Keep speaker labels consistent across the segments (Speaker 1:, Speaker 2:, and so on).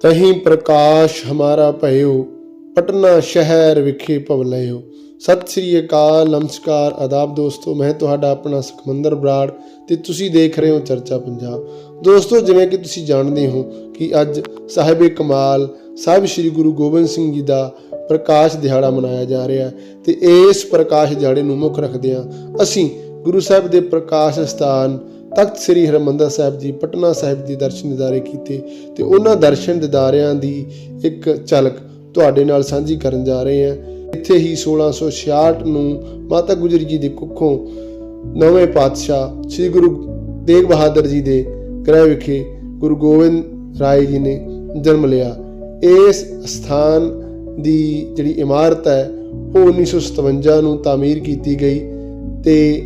Speaker 1: ਤਹੀਂ ਪ੍ਰਕਾਸ਼ ਹਮਾਰਾ ਭਇਓ, ਪਟਨਾ ਸ਼ਹਿਰ ਵਿਖੇ ਭਵ ਭਵਲਿਓ ਸਤਿ ਸ੍ਰੀ ਅਕਾਲ, ਨਮਸਕਾਰ, ਆਦਾਬ ਦੋਸਤੋ, ਮੈਂ ਤੁਹਾਡਾ ਆਪਣਾ ਸੁਖਮੰਦਰ ਬਰਾੜ ਤੇ ਤੁਸੀਂ ਦੇਖ ਰਹੇ ਹੋ ਚਰਚਾ ਪੰਜਾਬ। ਦੋਸਤੋ, ਜਿਵੇਂ ਕਿ ਤੁਸੀਂ ਜਾਣਦੇ ਹੋ ਕਿ ਅੱਜ ਸਾਹਿਬੇ ਕਮਾਲ, ਸਾਹਿਬ ਸ੍ਰੀ ਗੁਰੂ ਗੋਬਿੰਦ ਸਿੰਘ ਜੀ ਦਾ ਪ੍ਰਕਾਸ਼ ਦਿਹਾੜਾ ਮਨਾਇਆ ਜਾ ਰਿਹਾ ਹੈ ਤੇ ਇਸ ਪ੍ਰਕਾਸ਼ ਦਿਹਾੜੇ ਨੂੰ ਮੁੱਖ ਰੱਖਦਿਆਂ ਅਸੀਂ ਗੁਰੂ ਸਾਹਿਬ ਦੇ ਪ੍ਰਕਾਸ਼ ਸਥਾਨ ਤਖਤ ਸ੍ਰੀ ਹਰਿਮੰਦਰ ਸਾਹਿਬ ਜੀ, ਪਟਨਾ ਸਾਹਿਬ ਦੀ ਦਰਸ਼ਨ ਦਿਦਾਰੇ ਕੀਤੇ ਤੇ ਉਹਨਾਂ ਦਰਸ਼ਨ ਦਿਦਾਰਿਆਂ ਦੀ ਇੱਕ ਝਲਕ ਤੁਹਾਡੇ ਨਾਲ ਸਾਂਝੀ ਕਰਨ ਜਾ ਰਹੇ ਹਾਂ। ਇੱਥੇ ਹੀ 1666 ਨੂੰ ਮਾਤਾ ਗੁਜਰੀ ਜੀ ਦੀ ਕੁੱਖੋਂ ਨਵੇਂ ਪਾਤਸ਼ਾਹ ਸ੍ਰੀ ਗੁਰੂ ਤੇਗ ਬਹਾਦਰ ਜੀ ਦੇ ਗ੍ਰਹਿ ਵਿਖੇ ਗੁਰੂ ਗੋਬਿੰਦ ਰਾਏ ਜੀ ਨੇ ਜਨਮ ਲਿਆ। ਇਸ ਸਥਾਨ ਦੀ ਜਿਹੜੀ ਇਮਾਰਤ ਹੈ, ਉਹ 1957 ਨੂੰ ਤਾਮੀਰ ਕੀਤੀ ਗਈ ਤੇ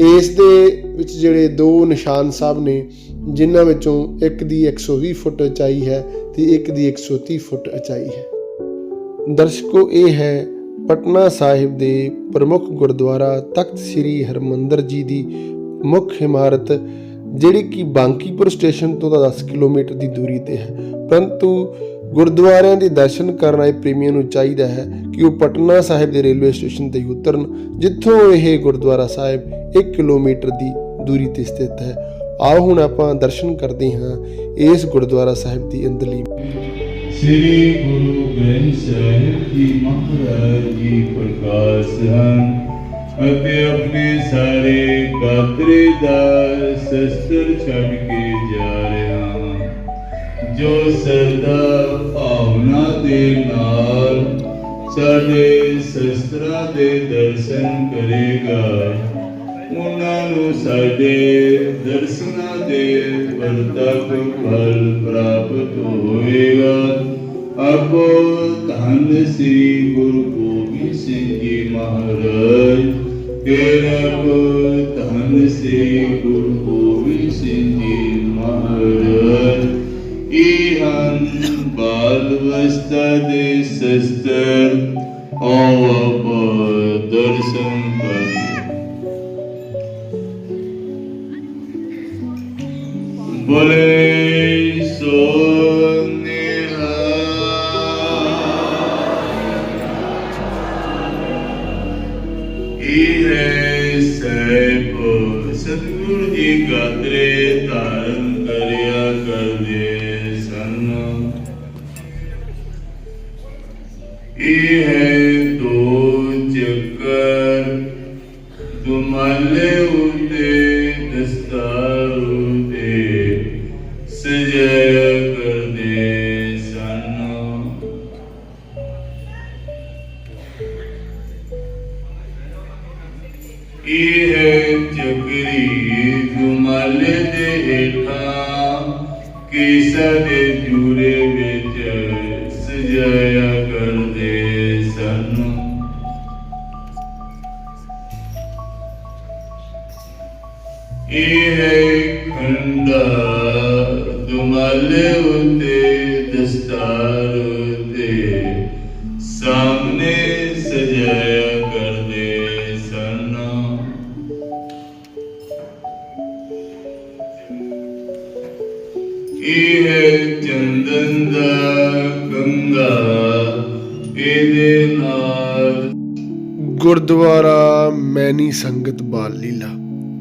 Speaker 1: ਇਸ ਦੇ ਵਿੱਚ ਜਿਹੜੇ ਦੋ ਨਿਸ਼ਾਨ ਸਾਹਿਬ ਨੇ, ਜਿਨ੍ਹਾਂ ਵਿੱਚੋਂ ਇੱਕ ਦੀ 120 ਫੁੱਟ ਉਚਾਈ ਹੈ ਤੇ ਇੱਕ ਦੀ 130 ਫੁੱਟ ਉਚਾਈ ਹੈ। ਦਰਸ਼ਕੋ, ਇਹ ਹੈ ਪਟਨਾ ਸਾਹਿਬ ਦੇ ਪ੍ਰਮੁੱਖ ਗੁਰਦੁਆਰਾ ਤਖਤ ਸ੍ਰੀ ਹਰਮੰਦਰ ਜੀ ਦੀ ਮੁੱਖ ਇਮਾਰਤ, ਜਿਹੜੀ ਕਿ ਬਾਂਕੀਪੁਰ ਸਟੇਸ਼ਨ ਤੋਂ ਤਾਂ 10 ਕਿਲੋਮੀਟਰ ਦੀ ਦੂਰੀ ਤੇ ਹੈ। ਪਰੰਤੂ ਗੁਰਦੁਆਰਿਆਂ ਦੇ ਦਰਸ਼ਨ ਕਰਨ ਆਏ ਪ੍ਰੇਮੀਆਂ ਨੂੰ ਚਾਹੀਦਾ ਹੈ ਕਿ ਉਹ ਪਟਨਾ ਸਾਹਿਬ ਦੇ ਰੇਲਵੇ ਸਟੇਸ਼ਨ ਤੇ ਹੀ ਉਤਰਨ, ਜਿੱਥੋਂ ਇਹ ਗੁਰਦੁਆਰਾ ਸਾਹਿਬ 1 ਕਿਲੋਮੀਟਰ ਦੀ ਦੂਰੀ ਤੇ ਸਥਿਤ ਹੈ। ਆਓ ਹੁਣ ਆਪਾਂ ਦਰਸ਼ਨ ਕਰਦੇ ਹਾਂ ਇਸ ਗੁਰਦੁਆਰਾ ਸਾਹਿਬ ਦੀ ਅੰਦਰਲੀ
Speaker 2: ਸ੍ਰੀ ਗੁਰੂ ਗ੍ਰੰਥ ਸਾਹਿਬ ਜੀ ਮਹਾਰਾਜ ਜੀ ਪ੍ਰਕਾਸ਼ ਹਨ ਅਤੇ ਆਪਣੇ ਸਾਰੇ ਕਾਤਰੇ ਦਾ ਸ਼ਸਤਰ ਛੱਡ ਕੇ ਜਾ ਰਿਹਾ ਹਾਂ। ਜੋ ਸਰਦਾ ਭਾਵਨਾ ਦੇ ਨਾਲ ਸਾਡੇ ਸ਼ਸਤਰਾਂ ਦੇ ਦਰਸ਼ਨ ਕਰੇਗਾ ਉਹਨਾਂ ਨੂੰ ਸਾਡੇ ਦਰਸ਼ਨਾਂ ਦੇ ਵਰਤਕ ਫਲ ਪ੍ਰਾਪਤ ਹੋਵੇਗਾ ਆਪੋ ਧੰਨ ਸ੍ਰੀ ਗੁਰੂ ਗੋਬਿੰਦ ਸਿੰਘ ਜੀ ਮਹਾਰਾਜ ਤੇਰਾ ਕੋ ਧੰਨ ਸ੍ਰੀ ਗੁਰੂ ਗੋਬਿੰਦ ਸਿੰਘ ਜੀ ਮਹਾਰਾਜ ਇਹ ਹਨ ਬਾਲ ਅਵਸਥਾ ਦੇ ਸ਼ਸਤਰ ਆਓ ਆਪ ਦਰਸ਼ਨ ਕਰੀਏ ਬੋਲੇ ਸੋ ਇਹ ਹੈ ਸਹਿਬ ਸਤਿਗੁਰੂ ਜੀ ਗਾਦਰੇ ਧਾਰਨ ਕਰਿਆ ਕਰਦੇ ਸਨ ਇਹ ਹੈ ਦੋ ਕੇਸਾ ਦੇ ਜੂਰੇ ਵਿੱਚ ਸਜਾਇਆ ਇਹ ਹੈ ਚੰਦਨ ਦਾ ਗੰਗਾ? ਇਹਦੇ ਨਾਲ
Speaker 1: ਗੁਰਦੁਆਰਾ ਮੈਨੀ ਸੰਗਤ ਬਾਲ ਲੀਲਾ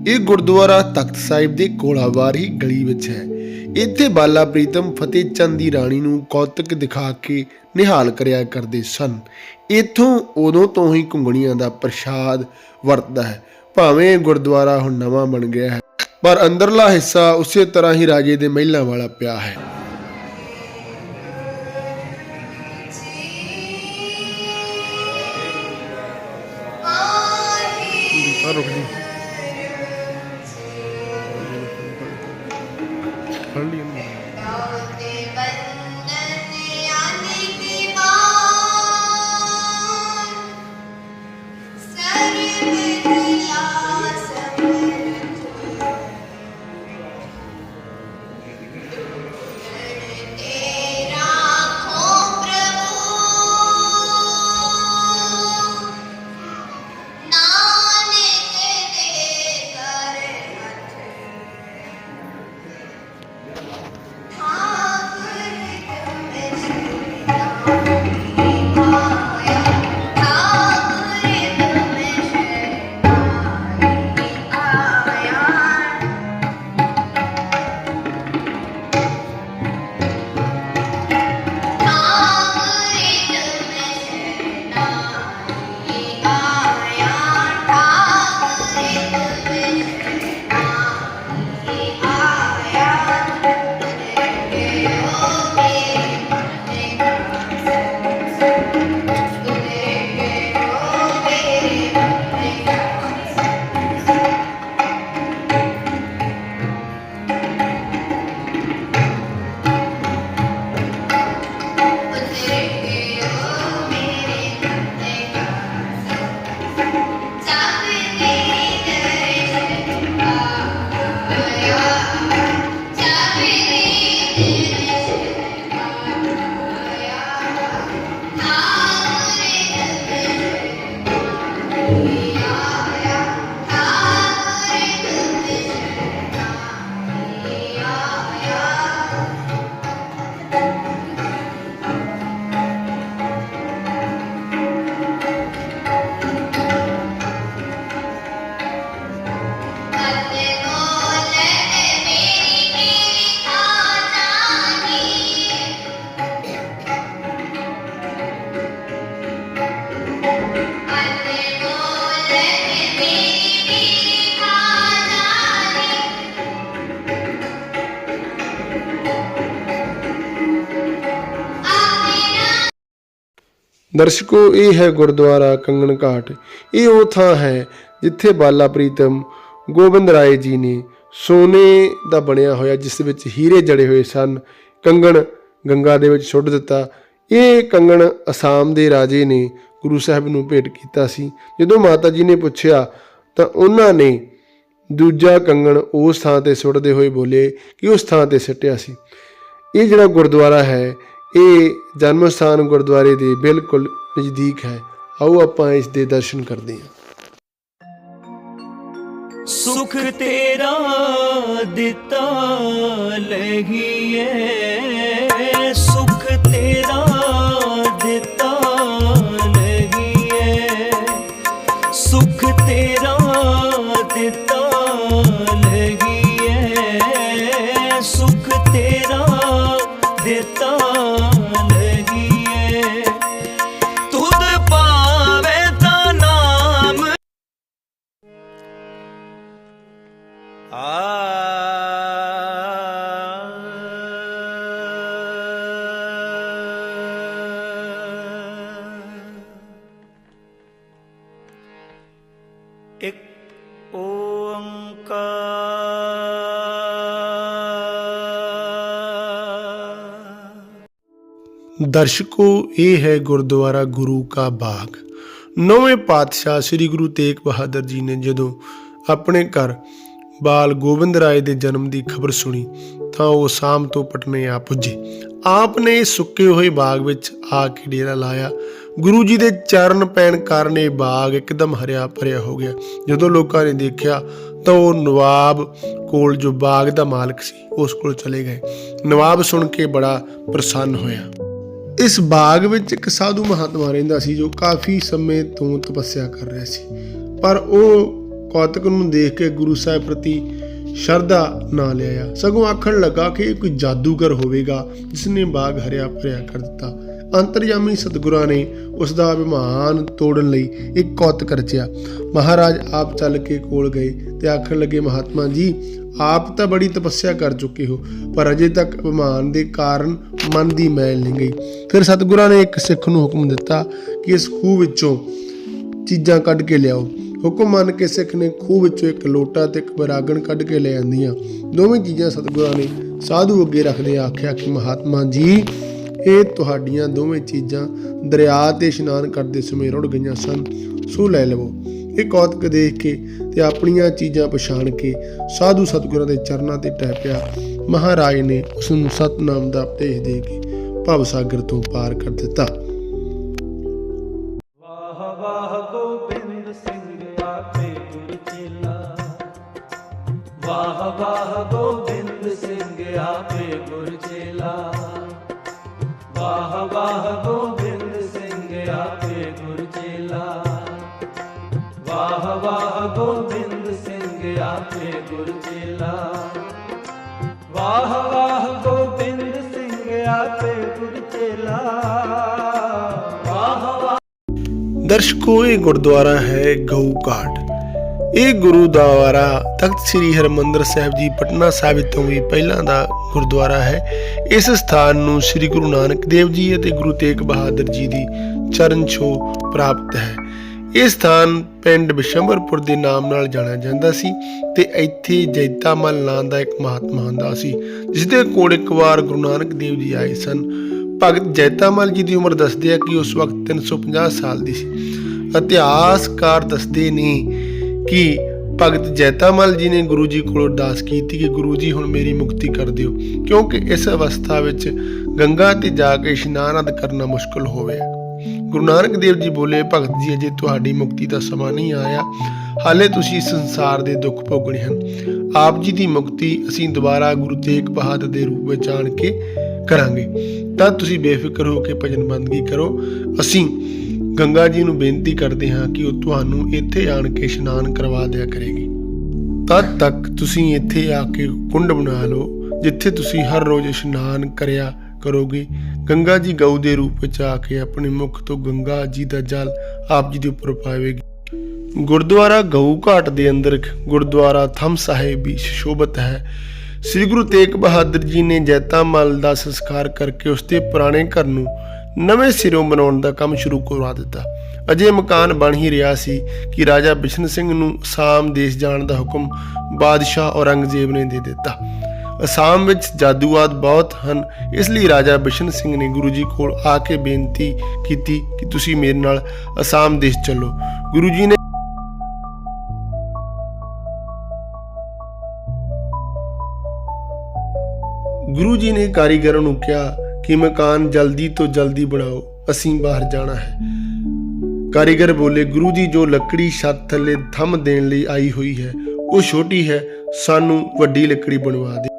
Speaker 1: ਇਹ ਗੁਰਦੁਆਰਾ ਤਖਤ ਸਾਹਿਬ ਦੇ ਕੋਲਾਵਾਰੀ ਗਲੀ ਵਿੱਚ ਹੈ। ਇੱਥੇ ਬਾਲਾ ਪ੍ਰੀਤਮ ਫਤਿਹ ਚੰਦ ਦੀ ਰਾਣੀ ਨੂੰ ਕੌਤਕ ਦਿਖਾ ਕੇ ਨਿਹਾਲ ਕਰਿਆ ਕਰਦੇ ਸਨ। ਇੱਥੋਂ ਉਦੋਂ ਤੋਂ ਹੀ ਘੁੰਗਣੀਆਂ ਦਾ ਪ੍ਰਸ਼ਾਦ ਵਰਤਦਾ ਹੈ। ਭਾਵੇਂ ਗੁਰਦੁਆਰਾ ਹੁਣ ਨਵਾਂ ਬਣ ਗਿਆ ਹੈ। ਪਰ ਅੰਦਰਲਾ ਹਿੱਸਾ ਉਸੇ ਤਰ੍ਹਾਂ ਹੀ ਰਾਜੇ ਦੇ ਮਹਿਲਾਂ ਵਾਲਾ ਪਿਆ ਹੈ। ਦਰਸ਼ਕੋ, ਇਹ ਹੈ ਗੁਰਦੁਆਰਾ ਕੰਗਣ ਘਾਟ। ਇਹ ਉਹ ਥਾਂ ਹੈ ਜਿੱਥੇ ਬਾਲਾ ਪ੍ਰੀਤਮ ਗੋਬਿੰਦ ਰਾਏ ਜੀ ਨੇ ਸੋਨੇ ਦਾ ਬਣਿਆ ਹੋਇਆ, ਜਿਸ ਵਿੱਚ ਹੀਰੇ ਜੜੇ ਹੋਏ ਸਨ, ਕੰਗਣ ਗੰਗਾ ਦੇ ਵਿੱਚ ਸੁੱਟ ਦਿੱਤਾ। ਇਹ ਕੰਗਣ ਅਸਾਮ ਦੇ ਰਾਜੇ ਨੇ ਗੁਰੂ ਸਾਹਿਬ ਨੂੰ ਭੇਟ ਕੀਤਾ ਸੀ। ਜਦੋਂ ਮਾਤਾ ਜੀ ਨੇ ਪੁੱਛਿਆ, ਤਾਂ ਉਹਨਾਂ ਨੇ ਦੂਜਾ ਕੰਗਣ ਉਸ ਥਾਂ ਤੇ ਸੁੱਟਦੇ ਹੋਏ ਬੋਲੇ ਕਿ ਉਸ ਥਾਂ ਤੇ ਸਿੱਟਿਆ ਸੀ। ਇਹ ਜਿਹੜਾ ਗੁਰਦੁਆਰਾ ਹੈ ਇਹ ਜਨਮ ਸਥਾਨ ਗੁਰਦੁਆਰੇ ਦੇ ਬਿਲਕੁਲ ਨਜ਼ਦੀਕ ਹੈ। ਆਓ ਆਪਾਂ ਇਸ ਦੇ ਦਰਸ਼ਨ ਕਰਦੇ ਹਾਂ।
Speaker 3: ਸੁਖ ਤੇਰਾ ਦਿੱਤਾ ਲਹੀਏ
Speaker 1: ਦਰਸ਼ਕੋ, ਇਹ ਹੈ ਗੁਰਦੁਆਰਾ ਗੁਰੂ ਕਾ ਬਾਗ। ਨੌਵੇਂ ਪਾਤਸ਼ਾਹ ਸ੍ਰੀ ਗੁਰੂ ਤੇਗ ਬਹਾਦਰ ਜੀ ਨੇ ਜਦੋਂ ਆਪਣੇ ਘਰ ਬਾਲ ਗੋਬਿੰਦ ਰਾਏ ਦੇ ਜਨਮ ਦੀ ਖਬਰ ਸੁਣੀ, ਤਾਂ ਉਹ ਸ਼ਾਮ ਤੋਂ ਪਟਨੇ ਆ ਪੁੱਜੇ। ਆਪ ਨੇ ਸੁੱਕੇ ਹੋਏ ਬਾਗ ਵਿੱਚ ਆ ਕੇ ਡੇਰਾ ਲਾਇਆ। ਗੁਰੂ ਜੀ ਦੇ ਚਰਨ ਪੈਣ ਕਾਰਨ ਇਹ ਬਾਗ ਇੱਕਦਮ ਹਰਿਆ ਭਰਿਆ ਹੋ ਗਿਆ। ਜਦੋਂ ਲੋਕਾਂ ਨੇ ਦੇਖਿਆ, ਤਾਂ ਉਹ ਨਵਾਬ ਕੋਲ ਜੋ ਬਾਗ ਦਾ ਮਾਲਕ ਸੀ, ਉਸ ਕੋਲ ਚਲੇ ਗਏ। ਨਵਾਬ ਸੁਣ ਕੇ ਬੜਾ ਪ੍ਰਸੰਨ ਹੋਇਆ। ਇਸ ਬਾਗ ਵਿੱਚ ਇੱਕ ਸਾਧੂ ਮਹਾਤਮਾ ਰਹਿੰਦਾ ਸੀ ਜੋ ਕਾਫੀ ਸਮੇਂ ਤੋਂ ਤਪੱਸਿਆ ਕਰ ਰਿਹਾ ਸੀ। ਪਰ ਉਹ ਕੌਤਕ ਨੂੰ ਦੇਖ ਕੇ ਗੁਰੂ ਸਾਹਿਬ ਪ੍ਰਤੀ ਸ਼ਰਧਾ ਨਾ ਲਿਆ ਸਗੋਂ ਆਖਣ ਲੱਗਾ ਕਿ ਇਹ ਕੋਈ ਜਾਦੂਗਰ ਹੋਵੇਗਾ ਜਿਸ ਨੇ ਬਾਗ ਹਰਿਆ ਭਰਿਆ ਕਰ ਦਿੱਤਾ। ਅੰਤਰਜਾਮੀ ਸਤਿਗੁਰਾਂ ਨੇ ਉਸ ਦਾ ਅਭਿਮਾਨ ਤੋੜਨ ਲਈ ਇੱਕ ਕੌਤਕ ਰਚਿਆ। ਮਹਾਰਾਜ ਆਪ ਚੱਲ ਕੇ ਕੋਲ ਗਏ ਤੇ ਆਖਣ ਲੱਗੇ, ਮਹਾਤਮਾ ਜੀ, ਆਪ ਤਾਂ ਬੜੀ ਤਪੱਸਿਆ ਕਰ ਚੁੱਕੇ ਹੋ, ਪਰ ਅਜੇ ਤੱਕ ਅਭਿਮਾਨ ਦੇ ਕਾਰਨ ਮਨ ਦੀ ਮੈਲ ਨਹੀਂ ਗਈ। ਫਿਰ ਸਤਿਗੁਰਾਂ ਨੇ ਇੱਕ ਸਿੱਖ ਨੂੰ ਹੁਕਮ ਦਿੱਤਾ ਕਿ ਇਸ ਖੂਹ ਵਿੱਚੋਂ ਚੀਜ਼ਾਂ ਕੱਢ ਕੇ ਲਿਆਓ। ਹੁਕਮ ਮੰਨ ਕੇ ਸਿੱਖ ਨੇ ਖੂਹ ਵਿੱਚੋਂ ਇੱਕ ਲੋਟਾ ਤੇ ਇੱਕ ਬਰਾਗਣ ਕੱਢ ਕੇ ਲੈ ਆਂਦੀਆਂ। ਦੋਵੇਂ ਚੀਜ਼ਾਂ ਸਤਿਗੁਰਾਂ ਨੇ ਸਾਧੂ ਅੱਗੇ ਰੱਖਦੇ ਆਖਿਆ ਕਿ ਮਹਾਤਮਾ ਜੀ, ਇਹ ਤੁਹਾਡੀਆਂ ਦੋਵੇਂ ਚੀਜ਼ਾਂ ਦਰਿਆ ਤੇ ਇਸ਼ਨਾਨ ਕਰਦੇ ਸਮੇਂ ਰੁੜ ਗਈਆਂ ਸਨ। ਸੋ ਲੈ ਲਵੋ। ਇਹ ਕੌਤਕ ਦੇਖ ਕੇ ਤੇ ਆਪਣੀਆਂ ਚੀਜ਼ਾਂ ਪਛਾਣ ਕੇ ਸਾਧੂ ਸਤਿਗੁਰਾਂ ਦੇ ਚਰਨਾਂ ਤੇ ਟਹਿ ਪਿਆ। ਮਹਾਰਾਜ ਨੇ ਉਸ ਨੂੰ ਸਤਨਾਮ ਦਾ ਉਪਦੇਸ਼ ਦੇ ਕੇ ਭਵ ਸਾਗਰ ਤੋਂ ਪਾਰ ਕਰ ਦਿੱਤਾ।
Speaker 3: ਵਾਹ ਵਾਹ, ਗੋਬਿੰਦ ਸਿੰਘ ਆਪੇ ਗੁਰ ਚੇਲਾ। ਵਾਹ ਵਾਹ ਗੋਬਿੰਦ ਸਿੰਘ ਆਪੇ ਗੁਰ ਚੇਲਾ। ਵਾਹ ਵਾਹ
Speaker 1: ਦਰਸ਼ਕੋ, ਇਹ ਗੁਰਦੁਆਰਾ ਹੈ ਗਊ ਘਾਟ। ਇਹ ਗੁਰਦੁਆਰਾ ਤਖਤ ਸ੍ਰੀ ਹਰਮੰਦਰ ਸਾਹਿਬ ਜੀ ਪਟਨਾ ਸਾਹਿਬ ਤੋਂ ਵੀ ਪਹਿਲਾਂ ਦਾ ਗੁਰਦੁਆਰਾ ਹੈ। ਇਸ ਸਥਾਨ ਨੂੰ ਸ੍ਰੀ ਗੁਰੂ ਨਾਨਕ ਦੇਵ ਜੀ ਅਤੇ ਗੁਰੂ ਤੇਗ ਬਹਾਦਰ ਜੀ ਦੀ ਚਰਨ ਛੋਹ ਪ੍ਰਾਪਤ ਹੈ। ਇਹ ਸਥਾਨ ਪਿੰਡ ਬਿਸ਼ੰਬਰਪੁਰ ਦੇ ਨਾਮ ਨਾਲ ਜਾਣਿਆ ਜਾਂਦਾ ਸੀ ਤੇ ਇੱਥੇ ਜੈਤਾ ਜੈਤਾਮਲ ਨਾਂ ਦਾ ਇੱਕ ਮਹਾਤਮਾ ਹੁੰਦਾ ਸੀ ਜਿਸ ਦੇ ਕੋਲ ਇੱਕ ਵਾਰ ਗੁਰੂ ਨਾਨਕ ਦੇਵ ਜੀ ਆਏ ਸਨ। ਭਗਤ ਜੈਤਾ ਜੈਤਾਮਲ ਜੀ ਦੀ ਉਮਰ ਦੱਸਦੇ ਆ ਕਿ ਉਸ ਵਕਤ 350 ਸਾਲ ਦੀ ਸੀ। ਇਤਿਹਾਸਕਾਰ ਦੱਸਦੇ ਨੇ ਕਿ ਭਗਤ ਜੈਤਾਮਲ ਜੀ ਨੇ ਗੁਰੂ ਜੀ ਕੋਲੋਂ ਅਰਦਾਸ ਕੀਤੀ ਕਿ ਗੁਰੂ ਜੀ ਹੁਣ ਮੇਰੀ ਮੁਕਤੀ ਕਰ ਦਿਓ, ਕਿਉਂਕਿ ਇਸ ਅਵਸਥਾ ਵਿੱਚ ਗੰਗਾ ਤੇ ਜਾ ਕੇ ਇਸ਼ਨਾਨ ਆਦਿ ਕਰਨਾ ਮੁਸ਼ਕਲ ਹੋਵੇ। ਗੁਰੂ ਨਾਨਕ ਦੇਵ ਜੀ ਬੋਲੇ, ਭਗਤ ਜੀ, ਅਜੇ ਤੁਹਾਡੀ ਮੁਕਤੀ ਦਾ ਸਮਾਂ ਨਹੀਂ ਆਇਆ। ਹਾਲੇ ਤੁਸੀਂ ਸੰਸਾਰ ਦੇ ਦੁੱਖ ਭੋਗਣੇ ਹਨ। ਆਪ ਜੀ ਦੀ ਮੁਕਤੀ ਅਸੀਂ ਦੁਬਾਰਾ ਗੁਰੂ ਤੇਗ ਬਹਾਦਰ ਦੇ ਰੂਪ ਵਿੱਚ ਆਣ ਕੇ ਕਰਾਂਗੇ। ਤਾਂ ਤੁਸੀਂ ਬੇਫਿਕਰ ਹੋ ਕੇ ਭਜਨ ਬੰਦਗੀ ਕਰੋ। ਅਸੀਂ ਗੰਗਾ ਜੀ ਨੂੰ ਬੇਨਤੀ ਕਰਦੇ ਹਾਂ ਕਿ ਉਹ ਤੁਹਾਨੂੰ ਇੱਥੇ ਆਣ ਕੇ ਇਸ਼ਨਾਨ ਕਰਵਾ ਦਿਆ ਕਰੇਗੀ। ਤਦ ਤੱਕ ਤੁਸੀਂ ਇੱਥੇ ਆ ਕੇ ਕੁੰਡ ਬਣਾ ਲਓ, ਜਿੱਥੇ ਤੁਸੀਂ ਹਰ ਰੋਜ਼ ਇਸ਼ਨਾਨ ਕਰਿਆ ਕਰੋਗੇ। ਗੰਗਾ ਜੀ ਗਊ ਦੇ ਰੂਪ ਵਿੱਚ ਆ ਕੇ ਆਪਣੇ ਮੁਖ ਤੋਂ ਗੰਗਾ ਜੀ ਦਾ ਜਲ ਆਪ ਜੀ ਦੇ ਉੱਪਰ ਪਾਵੇਗੀ। ਗੁਰਦੁਆਰਾ ਗਊ ਘਾਟ ਦੇ ਅੰਦਰ ਗੁਰਦੁਆਰਾ ਥੰਮ ਸਾਹਿਬ ਵੀ ਸ਼ੋਭਤ ਹੈ। ਸ੍ਰੀ ਗੁਰੂ ਤੇਗ ਬਹਾਦਰ ਜੀ ਨੇ ਜੈਤਾਮਲ ਦਾ ਸੰਸਕਾਰ ਕਰਕੇ ਉਸ ਦੇ ਪੁਰਾਣੇ ਘਰ ਨੂੰ ਨਵੇਂ ਸਿਰੋਂ ਬਣਾਉਣ ਦਾ ਕੰਮ ਸ਼ੁਰੂ ਕਰਵਾ ਦਿੱਤਾ। ਅਜੇ ਮਕਾਨ ਬਣ ਹੀ ਰਿਹਾ ਸੀ ਕਿ ਰਾਜਾ ਬਿਸ਼ਨ ਸਿੰਘ ਨੂੰ ਅਸਾਮ ਦੇਸ਼ ਜਾਣ ਦਾ ਹੁਕਮ ਬਾਦਸ਼ਾਹ ਔਰੰਗਜ਼ੇਬ ਨੇ ਦੇ ਦਿੱਤਾ। ਅਸਾਮ ਵਿੱਚ ਜਾਦੂਆਦ ਬਹੁਤ ਹਨ। ਇਸ ਲਈ ਰਾਜਾ ਬਿਸ਼ਨ ਸਿੰਘ ਨੇ ਗੁਰੂ ਜੀ ਕੋਲ ਆ ਕੇ ਬੇਨਤੀ ਕੀਤੀ ਕਿ ਤੁਸੀਂ ਮੇਰੇ ਨਾਲ ਅਸਾਮ ਦੇਸ਼ ਚੱਲੋ। ਗੁਰੂ ਜੀ ਨੇ ਗੁਰੂ ਜੀ ਨੇ ਕਾਰੀਗਰਾਂ ਨੂੰ ਕਿਹਾ ਕਿ ਮਕਾਨ ਜਲਦੀ ਤੋਂ ਜਲਦੀ ਬਣਾਓ, ਅਸੀਂ ਬਾਹਰ ਜਾਣਾ ਹੈ। ਕਾਰੀਗਰ ਬੋਲੇ, ਗੁਰੂ ਜੀ, ਜੋ ਲੱਕੜੀ ਛੱਤ ਥੱਲੇ ਥੰਮ ਦੇਣ ਲਈ ਆਈ ਹੋਈ ਹੈ, ਉਹ ਛੋਟੀ ਹੈ, ਸਾਨੂੰ ਵੱਡੀ ਲੱਕੜੀ ਬਣਵਾ ਦੇ।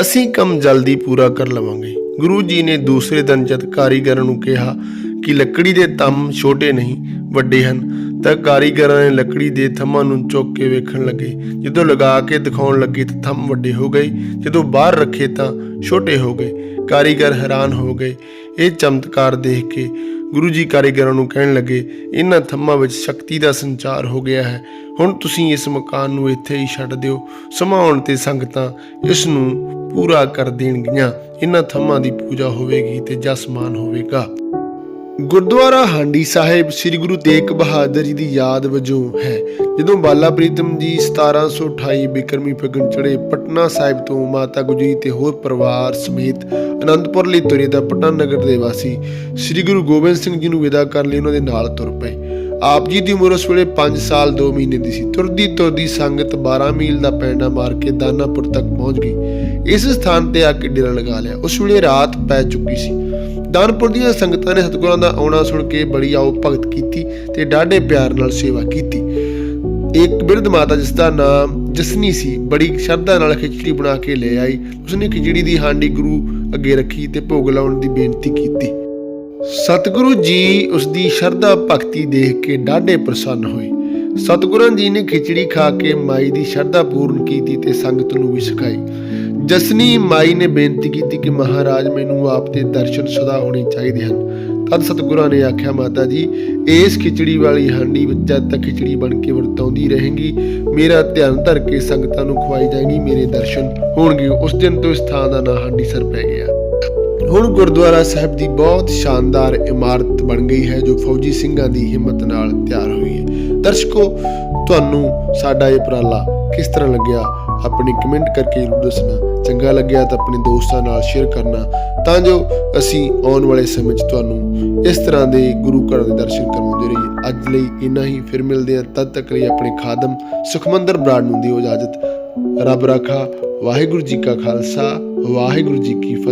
Speaker 1: ਅਸੀਂ ਕੰਮ ਜਲਦੀ ਪੂਰਾ ਕਰ ਲਵਾਂਗੇ। ਗੁਰੂ ਜੀ ਨੇ ਦੂਸਰੇ ਦਿਨ ਜਦ ਕਾਰੀਗਰਾਂ ਨੂੰ ਕਿਹਾ ਕਿ ਲੱਕੜੀ ਦੇ ਤੰਮ ਛੋਟੇ ਨਹੀਂ, ਵੱਡੇ ਹਨ, ਤਾਂ ਕਾਰੀਗਰਾਂ ਨੇ ਲੱਕੜੀ ਦੇ ਥੰਮਾਂ ਨੂੰ ਚੁੱਕ ਕੇ ਵੇਖਣ ਲੱਗੇ। ਜਦੋਂ ਲਗਾ ਕੇ ਦਿਖਾਉਣ ਲੱਗੇ ਤਾਂ ਥੰਮ ਵੱਡੇ ਹੋ ਗਏ। ਜਦੋਂ ਬਾਹਰ ਰੱਖੇ ਤਾਂ ਛੋਟੇ ਹੋ ਗਏ। ਕਾਰੀਗਰ ਹੈਰਾਨ ਹੋ ਗਏ। ਇਹ ਚਮਤਕਾਰ ਦੇਖ ਕੇ ਗੁਰੂ ਜੀ ਕਾਰੀਗਰਾਂ ਨੂੰ ਕਹਿਣ ਲੱਗੇ, ਇਹਨਾਂ ਥੰਮਾਂ ਵਿੱਚ ਸ਼ਕਤੀ ਦਾ ਸੰਚਾਰ ਹੋ ਗਿਆ ਹੈ। ਹੁਣ ਤੁਸੀਂ ਇਸ ਮਕਾਨ ਨੂੰ ਇੱਥੇ ਹੀ ਛੱਡ ਦਿਓ। ਸਮਾਉਣ ਤੇ ਸੰਗਤਾਂ ਇਸ ਨੂੰ ਪੂਰਾ ਕਰ ਦੇਣਗੀਆਂ। ਇਹਨਾਂ ਥੰਮਾਂ ਦੀ ਪੂਜਾ ਹੋਵੇਗੀ ਤੇ ਜਸਮਾਨ ਹੋਵੇਗਾ। ਗੁਰਦੁਆਰਾ ਹਾਂਡੀ ਸਾਹਿਬ ਸ੍ਰੀ ਗੁਰੂ ਤੇਗ ਬਹਾਦਰ ਜੀ ਦੀ ਯਾਦ ਵਜੋਂ ਹੈ। ਜਦੋਂ ਬਾਲਾ ਪ੍ਰੀਤਮ ਜੀ 1728 ਬਿਕਰਮੀ ਫਗਣ ਚੜੇ ਪਟਨਾ ਸਾਹਿਬ ਤੋਂ ਮਾਤਾ ਗੁਜਰੀ ਤੇ ਹੋਰ ਪਰਿਵਾਰ ਸਮੇਤ ਅਨੰਦਪੁਰ ਲਈ ਤੁਰੇ ਦਾ ਪਟਨਾ ਨਗਰ ਦੇ ਵਾਸੀ ਸ੍ਰੀ ਗੁਰੂ ਗੋਬਿੰਦ ਸਿੰਘ ਜੀ ਨੂੰ ਵਿਦਾ ਕਰਨ ਲਈ ਉਹਨਾਂ ਦੇ ਨਾਲ ਤੁਰ ਪਏ। ਆਪ ਜੀ ਦੀ ਉਮਰ ਉਸ ਵੇਲੇ 5 ਸਾਲ 2 ਮਹੀਨੇ ਦੀ ਸੀ। ਤੁਰਦੀ ਤੁਰਦੀ ਸੰਗਤ 12 ਮੀਲ ਦਾ ਪੈਂਡਾ ਮਾਰ ਕੇ ਦਾਨਾਪੁਰ ਤੱਕ ਪਹੁੰਚ ਗਈ। ਇਸ ਸਥਾਨ ਤੇ ਆ ਕੇ ਡੇਰਾ ਲਗਾ ਲਿਆ। ਉਸ ਵੇਲੇ ਰਾਤ ਪੈ ਚੁੱਕੀ ਸੀ। ਦਾਨਪੁਰ ਦੀਆਂ ਸੰਗਤਾਂ ਨੇ ਸਤਿਗੁਰਾਂ ਦਾ ਆਉਣਾ ਸੁਣ ਕੇ ਬੜੀ ਆਓ ਭਗਤ ਕੀਤੀ ਤੇ ਡਾਢੇ ਪਿਆਰ ਨਾਲ ਸੇਵਾ ਕੀਤੀ। ਇੱਕ ਬਿਰਧ ਮਾਤਾ ਜਿਸ ਦਾ ਨਾਮ ਜਸਨੀ ਸੀ, ਬੜੀ ਸ਼ਰਧਾ ਨਾਲ ਖਿਚੜੀ ਬਣਾ ਕੇ ਲੈ ਆਈ। ਉਸਨੇ ਖਿਚੜੀ ਦੀ ਹਾਂਡੀ ਗੁਰੂ ਅੱਗੇ ਰੱਖੀ ਤੇ ਭੋਗ ਲਾਉਣ ਦੀ ਬੇਨਤੀ ਕੀਤੀ। ਸਤਿਗੁਰੂ ਜੀ ਉਸ ਦੀ ਸ਼ਰਧਾ ਭਗਤੀ ਦੇਖ ਕੇ ਡਾਢੇ ਪ੍ਰਸੰਨ ਹੋਏ। ਸਤਿਗੁਰਾਂ ਜੀ ਨੇ ਖਿਚੜੀ ਖਾ ਕੇ ਮਾਈ ਦੀ ਸ਼ਰਧਾ ਪੂਰਨ ਕੀਤੀ ਤੇ ਸੰਗਤ ਨੂੰ ਵੀ ਸਿਖਾਈ। ਜਸਨੀ ਮਾਈ ਨੇ ਬੇਨਤੀ ਕੀਤੀ ਕਿ ਮਹਾਰਾਜ ਮੈਨੂੰ ਆਪ ਦੇ ਦਰਸ਼ਨ ਸਦਾ ਹੋਣੇ ਚਾਹੀਦੇ ਹਨ। ਤਦ ਸਤਿਗੁਰਾਂ ਨੇ ਆਖਿਆ, ਮਾਤਾ ਜੀ, ਇਸ ਖਿਚੜੀ ਵਾਲੀ ਹਾਂਡੀ ਵਿੱਚ ਜਦ ਤੱਕ ਖਿਚੜੀ ਬਣ ਕੇ ਵਰਤਾਉਂਦੀ ਰਹੇਗੀ, ਮੇਰਾ ਧਿਆਨ ਧਰ ਕੇ ਸੰਗਤਾਂ ਨੂੰ ਖਵਾਈ ਜਾਏਗੀ, ਮੇਰੇ ਦਰਸ਼ਨ ਹੋਣਗੇ। ਉਸ ਦਿਨ ਤੋਂ ਇਸ ਥਾਂ ਦਾ ਨਾਂ ਹਾਂਡੀ ਸਰ ਪੈ ਗਿਆ। ਹੁਣ ਗੁਰਦੁਆਰਾ ਸਾਹਿਬ ਦੀ ਬਹੁਤ ਸ਼ਾਨਦਾਰ ਇਮਾਰਤ ਬਣ ਗਈ ਹੈ, ਜੋ ਫੌਜੀ ਸਿੰਘਾਂ ਦੀ ਹਿੰਮਤ ਨਾਲ ਤਿਆਰ ਹੋਈ ਹੈ। ਦਰਸ਼ਕੋ, ਤੁਹਾਨੂੰ ਸਾਡਾ ਇਹ ਉਪਰਾਲਾ ਕਿਸ ਤਰ੍ਹਾਂ ਲੱਗਿਆ? ਆਪਣੀ ਕਮੈਂਟ ਕਰਕੇ ਜ਼ਰੂਰ ਦੱਸਣਾ। ਚੰਗਾ ਲੱਗਿਆ ਤਾਂ ਆਪਣੇ ਦੋਸਤਾਂ ਨਾਲ ਸ਼ੇਅਰ ਕਰਨਾ। ਤਾਂ ਜੋ ਅਸੀਂ ਆਉਣ ਵਾਲੇ ਸਮੇਂ 'ਚ ਤੁਹਾਨੂੰ ਇਸ ਤਰ੍ਹਾਂ ਦੇ ਗੁਰੂ ਘਰ ਦੇ ਦਰਸ਼ਨ ਕਰਵਾਉਂਦੇ ਰਹੀਏ। ਅੱਜ ਲਈ ਇੰਨਾ ਹੀ। ਫਿਰ ਮਿਲਦੇ ਹਾਂ ਤਦ ਤੱਕ ਲਈ ਆਪਣੇ ਖਾਦਮ ਸੁਖਮੰਦਰ ਬਰਾੜ ਨੂੰ ਦਿਓ ਇਜਾਜ਼ਤ। ਰੱਬ ਰਾਖਾ। ਵਾਹਿਗੁਰੂ ਜੀ ਕਾ ਖਾਲਸਾ। ਵਾਹਿਗੁਰੂ ਜੀ ਕੀ ਫਤਿਹ।